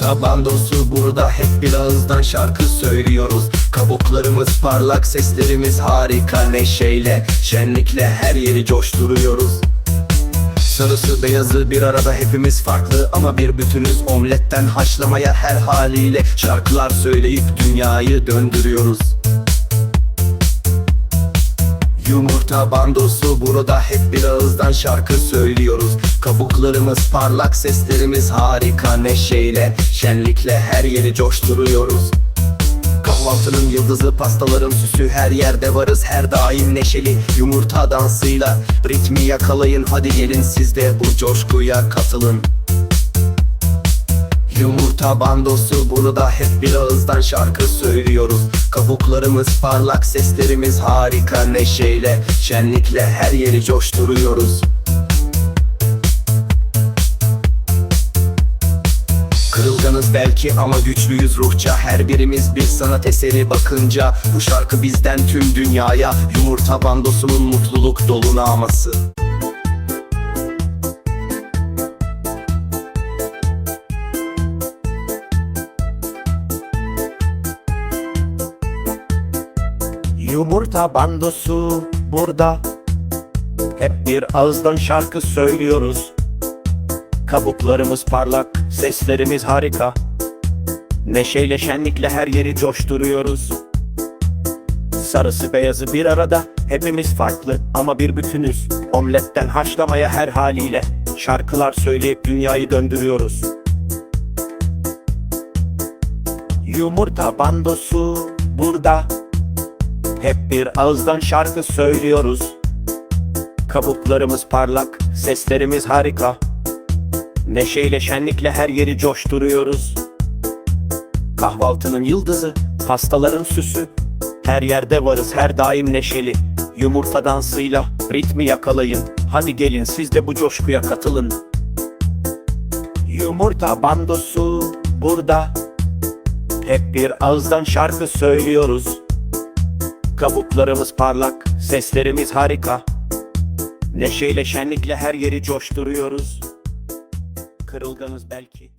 Yumurta bandosu burada hep bir ağızdan şarkı söylüyoruz. Kabuklarımız parlak seslerimiz harika neşeyle Şenlikle her yeri coşturuyoruz. Sarısı beyazı bir arada hepimiz farklı ama bir bütünüz omletten haşlamaya her haliyle Şarkılar söyleyip dünyayı döndürüyoruz. Yumurta bandosu burada hep bir ağızdan şarkı söylüyoruz Kabuklarımız parlak seslerimiz harika neşeyle Şenlikle her yeri coşturuyoruz. Kahvaltının yıldızı pastaların süsü her yerde varız her daim neşeli. Yumurta dansıyla ritmi yakalayın hadi gelin siz de bu coşkuya katılın. Yumurta bandosu burada hep bir ağızdan şarkı söylüyoruz. Kabuklarımız parlak seslerimiz harika neşeyle Şenlikle her yeri coşturuyoruz Belki ama güçlüyüz ruhça. Her birimiz bir sanat eseri bakınca Bu şarkı bizden tüm dünyaya Yumurta bandosunun mutluluk dolu naması Yumurta bandosu burada. Hep bir ağızdan şarkı söylüyoruz Kabuklarımız parlak, seslerimiz harika. Neşeyle şenlikle her yeri coşturuyoruz. Sarısı beyazı bir arada Hepimiz farklı ama bir bütünüz. Omletten haşlamaya her haliyle Şarkılar söyleyip dünyayı döndürüyoruz. Yumurta bandosu burada. Hep bir ağızdan şarkı söylüyoruz. Kabuklarımız parlak, seslerimiz harika Neşeyle şenlikle her yeri coşturuyoruz. Kahvaltının yıldızı, pastaların süsü. Her yerde varız her daim neşeli. Yumurta dansıyla ritmi yakalayın. Hadi gelin siz de bu coşkuya katılın. Yumurta bandosu burada. Hep bir ağızdan şarkı söylüyoruz. Kabuklarımız parlak, seslerimiz harika. Neşeyle şenlikle her yeri coşturuyoruz Kırılganız belki